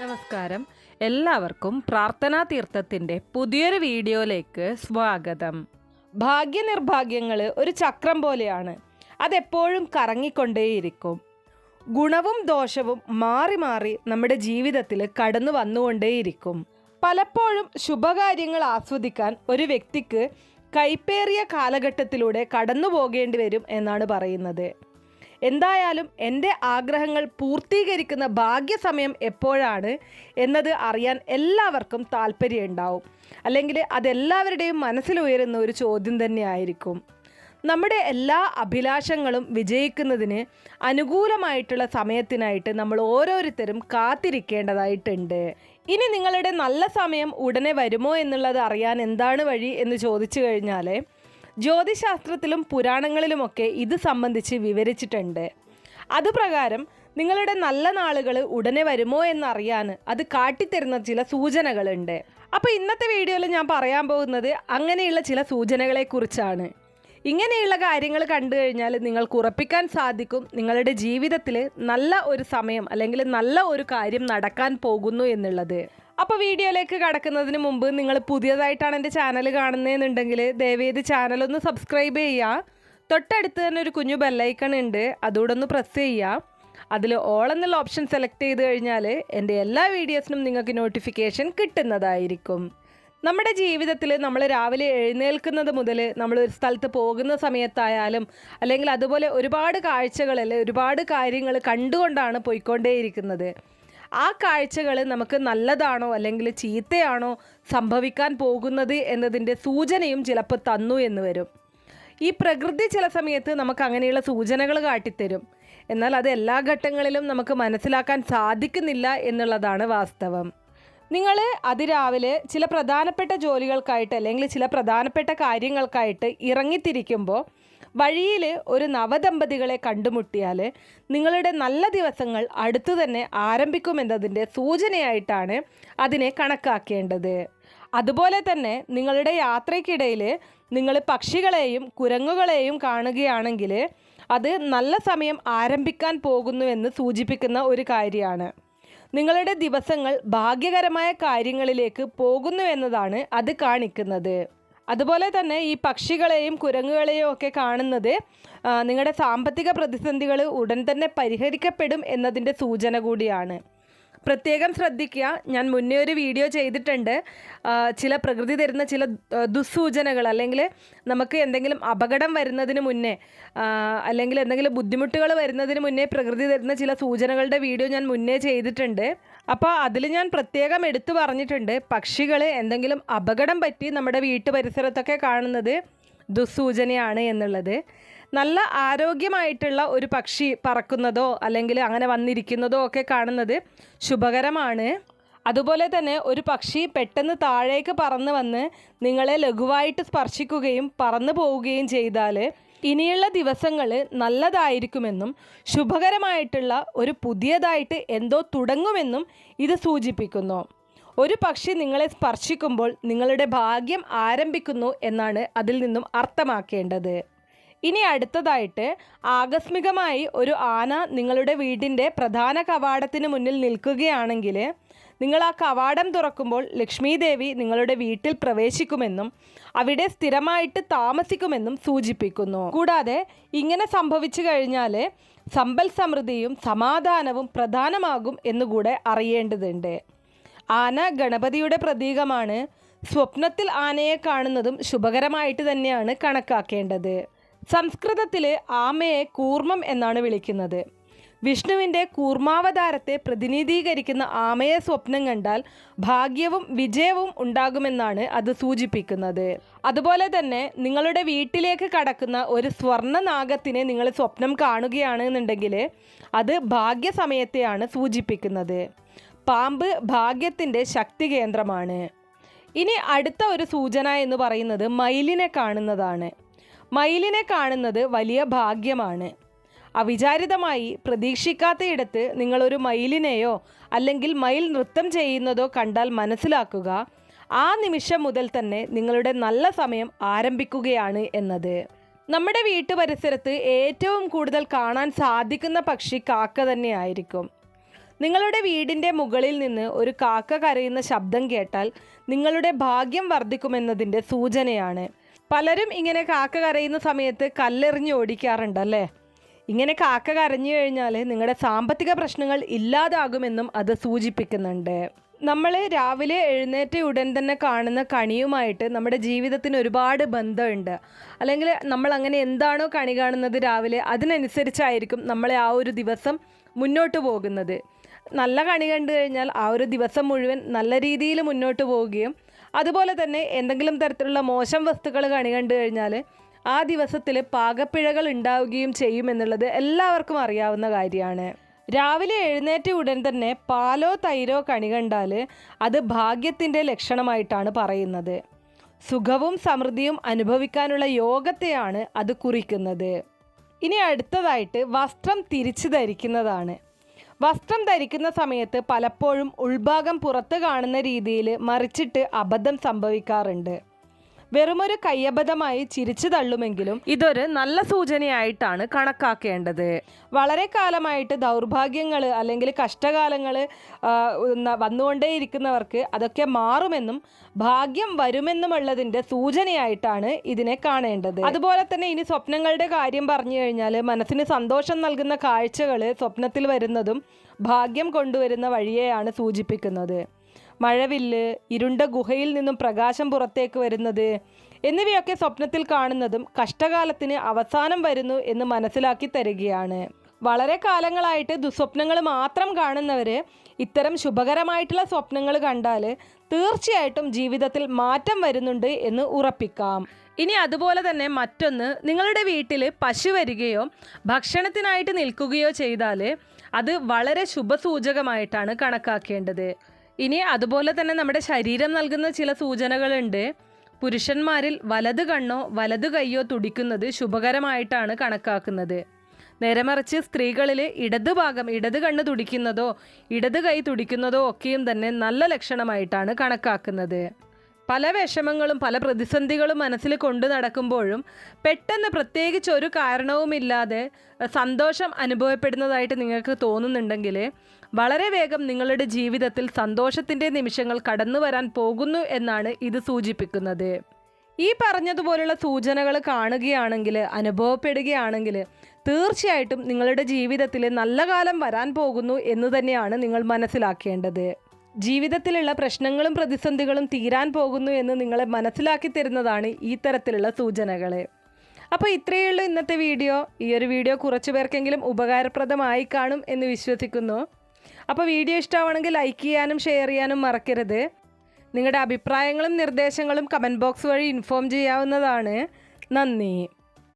നമസ്കാരം. എല്ലാവർക്കും പ്രാർത്ഥനാ തീർത്ഥത്തിന്റെ പുതിയൊരു വീഡിയോയിലേക്ക് സ്വാഗതം. ഭാഗ്യനിർഭാഗ്യങ്ങൾ ഒരു ചക്രം പോലെയാണ്. അതെപ്പോഴും കറങ്ങിക്കൊണ്ടേയിരിക്കും. ഗുണവും ദോഷവും മാറി മാറി നമ്മുടെ ജീവിതത്തിൽ കടന്നു വന്നുകൊണ്ടേയിരിക്കും. പലപ്പോഴും ശുഭകാര്യങ്ങൾ ആസ്വദിക്കാൻ ഒരു വ്യക്തിക്ക് കൈപ്പേറിയ കാലഘട്ടത്തിലൂടെ കടന്നു പോകേണ്ടി വരും എന്നാണ് പറയുന്നത്. എന്തായാലും എന്റെ ആഗ്രഹങ്ങൾ പൂർത്തീകരിക്കുന്ന ഭാഗ്യസമയം എപ്പോഴാണ് എന്നത് അറിയാൻ എല്ലാവർക്കും താല്പര്യമുണ്ടാവും. അല്ലെങ്കിൽ അതെല്ലാവരുടെയും മനസ്സിലുയരുന്ന ഒരു ചോദ്യം തന്നെയായിരിക്കും. നമ്മുടെ എല്ലാ അഭിലാഷങ്ങളും വിജയിക്കുന്നതിന് അനുകൂലമായിട്ടുള്ള സമയത്തിനായിട്ട് നമ്മൾ ഓരോരുത്തരും കാത്തിരിക്കേണ്ടതായിട്ടുണ്ട്. ഇനി നിങ്ങളുടെ നല്ല സമയം ഉടനെ വരുമോ എന്നുള്ളത് അറിയാൻ എന്താണ് വഴി എന്ന് ചോദിച്ചു കഴിഞ്ഞാൽ ജ്യോതിശാസ്ത്രത്തിലും പുരാണങ്ങളിലുമൊക്കെ ഇത് സംബന്ധിച്ച് വിവരിച്ചിട്ടുണ്ട്. അതുപ്രകാരം നിങ്ങളുടെ നല്ല നാളുകൾ ഉടനെ വരുമോ എന്നറിയാൻ അത് കാട്ടിത്തരുന്ന ചില സൂചനകളുണ്ട്. അപ്പോൾ ഇന്നത്തെ വീഡിയോയിൽ ഞാൻ പറയാൻ പോകുന്നത് അങ്ങനെയുള്ള ചില സൂചനകളെക്കുറിച്ചാണ്. ഇങ്ങനെയുള്ള കാര്യങ്ങൾ കണ്ടു കഴിഞ്ഞാൽ നിങ്ങൾക്ക് ഉറപ്പിക്കാൻ സാധിക്കും നിങ്ങളുടെ ജീവിതത്തിൽ നല്ല ഒരു സമയം അല്ലെങ്കിൽ നല്ല ഒരു കാര്യം നടക്കാൻ പോകുന്നു എന്നുള്ളത്. അപ്പോൾ വീഡിയോയിലേക്ക് കടക്കുന്നതിന് മുമ്പ് നിങ്ങൾ പുതിയതായിട്ടാണ് എന്റെ ചാനൽ കാണുന്നതെന്നുണ്ടെങ്കിൽ ദയവേത് ഒന്ന് സബ്സ്ക്രൈബ് ചെയ്യുക. തൊട്ടടുത്ത് തന്നെ ഒരു കുഞ്ഞു ബെല്ലൈക്കൺ ഉണ്ട്. അതുകൂടെ ഒന്ന് പ്രസ് ചെയ്യുക. അതിൽ ഓൾ എന്നുള്ള ഓപ്ഷൻ സെലക്ട് ചെയ്ത് കഴിഞ്ഞാൽ എന്റെ എല്ലാ വീഡിയോസിനും നിങ്ങൾക്ക് നോട്ടിഫിക്കേഷൻ കിട്ടുന്നതായിരിക്കും. നമ്മുടെ ജീവിതത്തിൽ നമ്മൾ രാവിലെ എഴുന്നേൽക്കുന്നത് മുതൽ നമ്മൾ ഒരു സ്ഥലത്ത് പോകുന്ന സമയത്തായാലും അല്ലെങ്കിൽ അതുപോലെ ഒരുപാട് കാഴ്ചകളിൽ ഒരുപാട് കാര്യങ്ങൾ കണ്ടുകൊണ്ടാണ് പോയിക്കൊണ്ടേയിരിക്കുന്നത്. ആ കാഴ്ചകൾ നമുക്ക് നല്ലതാണോ അല്ലെങ്കിൽ ചീത്തയാണോ സംഭവിക്കാൻ പോകുന്നത് എന്നതിന്റെ സൂചനയും ചിലപ്പോൾ തന്നു എന്ന് വരും. ഈ പ്രകൃതി ചില സമയത്ത് നമുക്ക് അങ്ങനെയുള്ള സൂചനകൾ കാട്ടിത്തരും. എന്നാൽ അത് എല്ലാ ഘട്ടങ്ങളിലും നമുക്ക് മനസ്സിലാക്കാൻ സാധിക്കുന്നില്ല എന്നുള്ളതാണ് വാസ്തവം. നിങ്ങൾ അതിരാവിലെ ചില പ്രധാനപ്പെട്ട ജോലികൾക്കായിട്ട് അല്ലെങ്കിൽ ചില പ്രധാനപ്പെട്ട കാര്യങ്ങൾക്കായിട്ട് ഇറങ്ങിത്തിരിക്കുമ്പോൾ വഴിയിൽ ഒരു നവദമ്പതികളെ കണ്ടുമുട്ടിയാൽ നിങ്ങളുടെ നല്ല ദിവസങ്ങൾ അടുത്തു തന്നെ ആരംഭിക്കുമെന്നതിന്റെ സൂചനയായിട്ടാണ് അതിനെ കണക്കാക്കേണ്ടത്. അതുപോലെ തന്നെ നിങ്ങളുടെ യാത്രയ്ക്കിടയിൽ നിങ്ങൾ പക്ഷികളെയും കുരങ്ങുകളെയും കാണുകയാണെങ്കിൽ അത് നല്ല സമയം ആരംഭിക്കാൻ പോകുന്നുവെന്ന് സൂചിപ്പിക്കുന്ന ഒരു കാര്യമാണ്. നിങ്ങളുടെ ദിവസങ്ങൾ ഭാഗ്യകരമായ കാര്യങ്ങളിലേക്ക് പോകുന്നുവെന്നതാണ് അത് കാണിക്കുന്നത്. അതുപോലെ തന്നെ ഈ പക്ഷികളെയും കുരങ്ങുകളെയും ഒക്കെ കാണുന്നത് നിങ്ങളുടെ സാമ്പത്തിക പ്രതിസന്ധികൾ ഉടൻ തന്നെ പരിഹരിക്കപ്പെടും എന്നതിന്റെ സൂചന കൂടിയാണ്. പ്രത്യേകം ശ്രദ്ധിക്കുക ഞാൻ മുന്നേ ഒരു വീഡിയോ ചെയ്തിട്ടുണ്ട്. ചില പ്രകൃതി തരുന്ന ചില ദുസ്സൂചനകൾ അല്ലെങ്കിൽ നമുക്ക് എന്തെങ്കിലും അപകടം വരുന്നതിന് മുന്നേ അല്ലെങ്കിൽ എന്തെങ്കിലും ബുദ്ധിമുട്ടുകൾ വരുന്നതിന് മുന്നേ പ്രകൃതി തരുന്ന ചില സൂചനകളുടെ വീഡിയോ ഞാൻ മുന്നേ ചെയ്തിട്ടുണ്ട്. അപ്പോൾ അതിൽ ഞാൻ പ്രത്യേകം എടുത്തു പറഞ്ഞിട്ടുണ്ട്. പക്ഷികൾ എന്തെങ്കിലും അപകടം പറ്റി നമ്മുടെ വീട്ടു പരിസരത്തൊക്കെ കാണുന്നത് ദുസ്സൂചനയാണ് എന്നുള്ളത്. നല്ല ആരോഗ്യമായിട്ടുള്ള ഒരു പക്ഷി പറക്കുന്നതോ അല്ലെങ്കിൽ അങ്ങനെ വന്നിരിക്കുന്നതോ ഒക്കെ കാണുന്നത് ശുഭകരമാണ്. അതുപോലെ തന്നെ ഒരു പക്ഷി പെട്ടെന്ന് താഴേക്ക് പറന്ന് വന്ന് നിങ്ങളെ ലഘുവായിട്ട് സ്പർശിക്കുകയും പറന്നു പോവുകയും ചെയ്താൽ ഇനിയുള്ള ദിവസങ്ങൾ നല്ലതായിരിക്കുമെന്നും ശുഭകരമായിട്ടുള്ള ഒരു പുതിയതായിട്ട് എന്തോ തുടങ്ങുമെന്നും ഇത് സൂചിപ്പിക്കുന്നു. ഒരു പക്ഷി നിങ്ങളെ സ്പർശിക്കുമ്പോൾ നിങ്ങളുടെ ഭാഗ്യം ആരംഭിക്കുന്നു എന്നാണ് അതിൽ നിന്നും അർത്ഥമാക്കേണ്ടത്. ഇനി അടുത്തതായിട്ട് ആകസ്മികമായി ഒരു ആന നിങ്ങളുടെ വീടിന്റെ പ്രധാന കവാടത്തിന് മുന്നിൽ നിൽക്കുകയാണെങ്കിൽ നിങ്ങൾ ആ കവാടം തുറക്കുമ്പോൾ ലക്ഷ്മി ദേവി നിങ്ങളുടെ വീട്ടിൽ പ്രവേശിക്കുമെന്നും അവിടെ സ്ഥിരമായിട്ട് താമസിക്കുമെന്നും സൂചിപ്പിക്കുന്നു. കൂടാതെ ഇങ്ങനെ സംഭവിച്ചു കഴിഞ്ഞാൽ സമ്പൽ സമൃദ്ധിയും സമാധാനവും പ്രധാനമാകും എന്നുകൂടെ അറിയേണ്ടതുണ്ട്. ആന ഗണപതിയുടെ പ്രതീകമാണ് സ്വപ്നത്തിൽ ആനയെ കാണുന്നതും ശുഭകരമായിട്ട് തന്നെയാണ് കണക്കാക്കേണ്ടത്. സംസ്കൃതത്തിൽ ആമയെ കൂർമ്മം എന്നാണ് വിളിക്കുന്നത്. വിഷ്ണുവിന്റെ കൂർമാവതാരത്തെ പ്രതിനിധീകരിക്കുന്ന ആമയെ സ്വപ്നം കണ്ടാൽ ഭാഗ്യവും വിജയവും ഉണ്ടാകുമെന്നാണ് അത് സൂചിപ്പിക്കുന്നത്. അതുപോലെ തന്നെ നിങ്ങളുടെ വീട്ടിലേക്ക് കടക്കുന്ന ഒരു സ്വർണ നാഗത്തിനെ നിങ്ങൾ സ്വപ്നം കാണുകയാണെന്നുണ്ടെങ്കിൽ അത് ഭാഗ്യസമയത്തെയാണ് സൂചിപ്പിക്കുന്നത്. പാമ്പ് ഭാഗ്യത്തിന്റെ ശക്തി കേന്ദ്രമാണ്. ഇനി അടുത്ത ഒരു സൂചന എന്ന് പറയുന്നത് മയിലിനെ കാണുന്നതാണ്. മയിലിനെ കാണുന്നത് വലിയ ഭാഗ്യമാണ്. അവിചാരിതമായി പ്രതീക്ഷിക്കാത്തയിടത്ത് നിങ്ങളൊരു മയിലിനെയോ അല്ലെങ്കിൽ മയിൽ നൃത്തം ചെയ്യുന്നതോ കണ്ടാൽ മനസ്സിലാക്കുക. ആ നിമിഷം മുതൽ തന്നെ നിങ്ങളുടെ നല്ല സമയം ആരംഭിക്കുകയാണ് എന്നത്. നമ്മുടെ വീട്ടു പരിസരത്ത് ഏറ്റവും കൂടുതൽ കാണാൻ സാധിക്കുന്ന പക്ഷി കാക്ക തന്നെയായിരിക്കും നിങ്ങളുടെ വീടിന്റെ മുകളിൽ നിന്ന് ഒരു കാക്ക കരയുന്ന ശബ്ദം കേട്ടാൽ നിങ്ങളുടെ ഭാഗ്യം വർദ്ധിക്കുമെന്നതിന്റെ സൂചനയാണ്. പലരും ഇങ്ങനെ കാക്ക കരയുന്ന സമയത്ത് കല്ലെറിഞ്ഞ് ഓടിക്കാറുണ്ടല്ലേ? ഇങ്ങനെ കാക്ക കരഞ്ഞു കഴിഞ്ഞാൽ നിങ്ങളുടെ സാമ്പത്തിക പ്രശ്നങ്ങൾ ഇല്ലാതാകുമെന്നും അത് സൂചിപ്പിക്കുന്നുണ്ട്. നമ്മൾ രാവിലെ എഴുന്നേറ്റ ഉടൻ തന്നെ കാണുന്ന കണിയുമായിട്ട് നമ്മുടെ ജീവിതത്തിന് ഒരുപാട് ബന്ധമുണ്ട്. അല്ലെങ്കിൽ നമ്മൾ അങ്ങനെ എന്താണോ കണി കാണുന്നത് രാവിലെ അതിനനുസരിച്ചായിരിക്കും നമ്മളെ ആ ഒരു ദിവസം മുന്നോട്ട് പോകുന്നത്. നല്ല കണി കണ്ടു കഴിഞ്ഞാൽ ആ ഒരു ദിവസം മുഴുവൻ നല്ല രീതിയിൽ മുന്നോട്ട് പോവുകയും അതുപോലെ തന്നെ എന്തെങ്കിലും തരത്തിലുള്ള മോശം വസ്തുക്കൾ കണി കണ്ടു കഴിഞ്ഞാൽ ആ ദിവസത്തിൽ പാകപ്പിഴകൾ ഉണ്ടാവുകയും ചെയ്യുമെന്നുള്ളത് എല്ലാവർക്കും അറിയാവുന്ന കാര്യമാണ്. രാവിലെ എഴുന്നേറ്റ ഉടൻ തന്നെ പാലോ തൈരോ കണി കണ്ടാൽ അത് ഭാഗ്യത്തിന്റെ ലക്ഷണമായിട്ടാണ് പറയുന്നത്. സുഖവും സമൃദ്ധിയും അനുഭവിക്കാനുള്ള യോഗത്തെയാണ് അത് കുറിക്കുന്നത്. ഇനി അടുത്തതായിട്ട് വസ്ത്രം തിരിച്ചു ധരിക്കുന്നതാണ്. വസ്ത്രം ധരിക്കുന്ന സമയത്ത് പലപ്പോഴും ഉൾഭാഗം പുറത്ത് കാണുന്ന രീതിയിൽ മറിച്ചിട്ട് അബദ്ധം സംഭവിക്കാറുണ്ട്. വെറുമൊരു കയ്യബദ്ധമായി ചിരിച്ചു തള്ളുമെങ്കിലും ഇതൊരു നല്ല സൂചനയായിട്ടാണ് കണക്കാക്കേണ്ടത്. വളരെ കാലമായിട്ട് ദൗർഭാഗ്യങ്ങൾ അല്ലെങ്കിൽ കഷ്ടകാലങ്ങൾ വന്നുകൊണ്ടേയിരിക്കുന്നവർക്ക് അതൊക്കെ മാറുമെന്നും ഭാഗ്യം വരുമെന്നുമുള്ളതിന്റെ സൂചനയായിട്ടാണ് ഇതിനെ കാണേണ്ടത്. അതുപോലെ തന്നെ ഇനി സ്വപ്നങ്ങളുടെ കാര്യം പറഞ്ഞു കഴിഞ്ഞാൽ മനസ്സിന് സന്തോഷം നൽകുന്ന കാഴ്ചകൾ സ്വപ്നത്തിൽ വരുന്നതും ഭാഗ്യം കൊണ്ടുവരുന്ന വഴിയെയാണ് സൂചിപ്പിക്കുന്നത്. മഴവില്ല് ഇരുണ്ട ഗുഹയിൽ നിന്നും പ്രകാശം പുറത്തേക്ക് വരുന്നത് എന്നിവയൊക്കെ സ്വപ്നത്തിൽ കാണുന്നതും കഷ്ടകാലത്തിന് അവസാനം വരുന്നു എന്ന് മനസ്സിലാക്കി തരികയാണ്. വളരെ കാലങ്ങളായിട്ട് ദുസ്വപ്നങ്ങൾ മാത്രം കാണുന്നവർ ഇത്തരം ശുഭകരമായിട്ടുള്ള സ്വപ്നങ്ങൾ കണ്ടാൽ തീർച്ചയായിട്ടും ജീവിതത്തിൽ മാറ്റം വരുന്നുണ്ട് എന്ന് ഉറപ്പിക്കാം. ഇനി അതുപോലെ തന്നെ മറ്റൊന്ന് നിങ്ങളുടെ വീട്ടിൽ പശു വരികയോ ഭക്ഷണത്തിനായിട്ട് നിൽക്കുകയോ ചെയ്താൽ അത് വളരെ ശുഭസൂചകമായിട്ടാണ് കണക്കാക്കേണ്ടത്. ഇനി അതുപോലെ തന്നെ നമ്മുടെ ശരീരം നൽകുന്ന ചില സൂചനകളുണ്ട്. പുരുഷന്മാരിൽ വലത് കണ്ണോ വലത് കൈയോ തുടിക്കുന്നത് ശുഭകരമായിട്ടാണ് കണക്കാക്കുന്നത്. നേരെമറിച്ച് സ്ത്രീകളിൽ ഇടത് ഭാഗം ഇടത് കണ്ണ് തുടിക്കുന്നതോ ഇടത് കൈ തുടിക്കുന്നതോ ഒക്കെയും തന്നെ നല്ല ലക്ഷണമായിട്ടാണ് കണക്കാക്കുന്നത്. പല വിഷമങ്ങളും പല പ്രതിസന്ധികളും മനസ്സിൽ കൊണ്ടു നടക്കുമ്പോഴും പെട്ടെന്ന് പ്രത്യേകിച്ച് ഒരു കാരണവുമില്ലാതെ സന്തോഷം അനുഭവപ്പെടുന്നതായിട്ട് നിങ്ങൾക്ക് തോന്നുന്നുണ്ടെങ്കിൽ വളരെ വേഗം നിങ്ങളുടെ ജീവിതത്തിൽ സന്തോഷത്തിന്റെ നിമിഷങ്ങൾ കടന്നു വരാൻ പോകുന്നു എന്നാണ് ഇത് സൂചിപ്പിക്കുന്നത്. ഈ പറഞ്ഞതുപോലുള്ള സൂചനകൾ കാണുകയാണെങ്കിൽ അനുഭവപ്പെടുകയാണെങ്കിൽ തീർച്ചയായിട്ടും നിങ്ങളുടെ ജീവിതത്തിൽ നല്ല കാലം വരാൻ പോകുന്നു എന്ന് തന്നെയാണ് നിങ്ങൾ മനസ്സിലാക്കേണ്ടത്. ജീവിതത്തിലുള്ള പ്രശ്നങ്ങളും പ്രതിസന്ധികളും തീരാൻ പോകുന്നു എന്ന് നിങ്ങളെ മനസ്സിലാക്കി തരുന്നതാണ് ഈ തരത്തിലുള്ള സൂചനകൾ അപ്പോൾ ഇത്രയേ ഉള്ളൂ ഇന്നത്തെ വീഡിയോ. ഈ ഒരു വീഡിയോ കുറച്ച് പേർക്കെങ്കിലും ഉപകാരപ്രദമായി കാണും എന്ന് വിശ്വസിക്കുന്നു. അപ്പോൾ വീഡിയോ ഇഷ്ടമാണെങ്കിൽ ലൈക്ക് ചെയ്യാനും ഷെയർ ചെയ്യാനും മറക്കരുത്. നിങ്ങളുടെ അഭിപ്രായങ്ങളും നിർദ്ദേശങ്ങളും കമന്റ് ബോക്സ് വഴി ഇൻഫോം ചെയ്യാവുന്നതാണ്. നന്ദി.